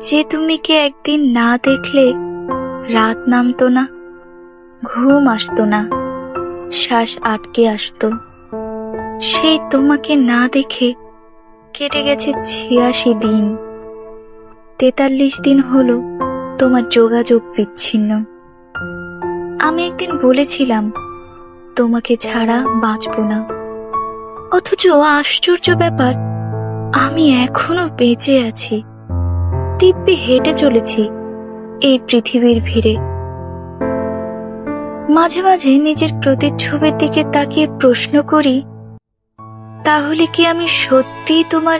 যে তুমি কি একদিন না দেখলে রাত নামতো না, ঘুম আসতো না, শ্বাস আটকে আসতো। সেই তোমাকে না দেখে কেটে গেছে ছিয়াশি দিন। তেতাল্লিশ দিন হলো তোমার যোগাযোগ বিচ্ছিন্ন। আমি একদিন বলেছিলাম, তোমাকে ছাড়া বাঁচব না। অথচ আশ্চর্য ব্যাপার, আমি এখনও বেঁচে আছি। দিব্যি হেঁটে চলেছি এই পৃথিবীর ভিড়ে। মাঝে মাঝে নিজের প্রতিচ্ছবির দিকে তাকিয়ে প্রশ্ন করি, তাহলে কি আমি সত্যি তোমার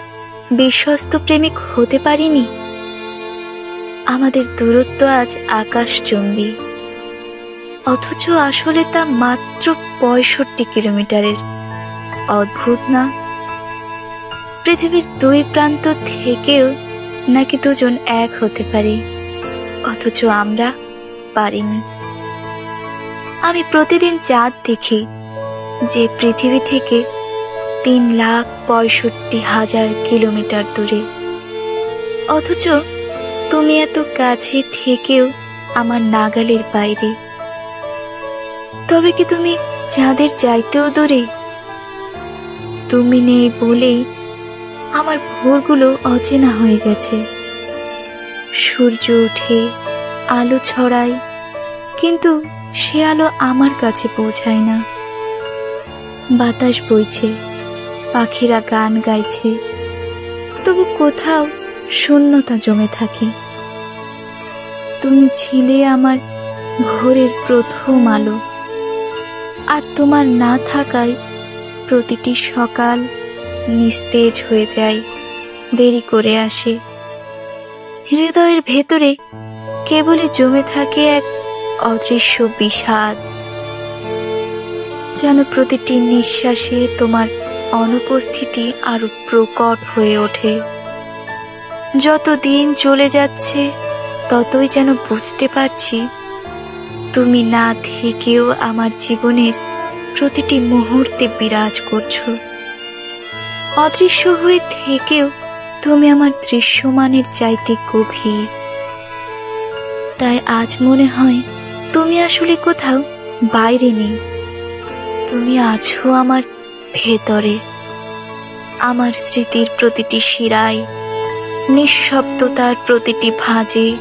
বিশ্বস্ত প্রেমিক হতে পারিনি? আমাদের দূরত্ব আজ আকাশচুম্বী। অথচ আসলে তা মাত্র পঁয়ষট্টি কিলোমিটারের। অদ্ভুত না? পৃথিবীর দুই প্রান্ত থেকেও নাকি দুজন এক হতে পারে? অথচ আমরা পারিনি। আমি প্রতিদিন চাঁদ দেখি, যে পৃথিবী থেকে তিন লাখ পঁয়ষট্টি হাজার কিলোমিটার দূরে। অথচ তুমি এত কাছে থেকেও আমার নাগালের বাইরে। তবে কি তুমি চাঁদের চাইতেও দূরে? তুমি নেই বলেই আমার ভোরগুলো অচেনা হয়ে গেছে। সূর্য ওঠে আলো ছড়ায়, কিন্তু সে আলো আমার কাছে পৌঁছায় না। বাতাস বইছে, পাখিরা গান গাইছে, তবু কোথাও শূন্যতা জমে থাকে। তুমি ছিলে আমার ভোরের প্রথম আলো, আর তোমার না থাকায় প্রতিটি সকাল নিস্তেজ হয়ে যায়, দেরি করে আসে। হৃদয়ের ভেতরে কেবলই জমে থাকে এক অদৃশ্য বিষাদ। যেন প্রতিটি নিঃশ্বাসে তোমার অনুপস্থিতি আরও প্রকট হয়ে ওঠে। যত দিন চলে যাচ্ছে, ততই যেন বুঝতে পারছি, তুমি না থেকেও আমার জীবনের প্রতিটি মুহূর্তে বিরাজ করছ। অদৃশ্য হয়ে থেকেও তুমি আমার দৃশ্যমানের চাইতে গভীর। তাই আজ মনে হয় তুমি আসলে কোথাও বাইরে নেই। তুমি আছো আমার ভেতরে। আমার স্মৃতির প্রতিটি শিরায়, নিঃশব্দতার প্রতিটি ভাঁজে,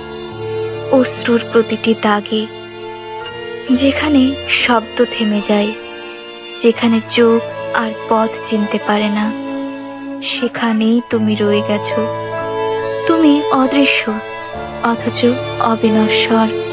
অশ্রুর প্রতিটি দাগে, যেখানে শব্দ থেমে যায়, যেখানে চোখ আর পথ চিনতে পারে না। সেখানেই তুমি রয়ে গেছো। তুমি অদৃশ্য অথচ অবিনশ্বর।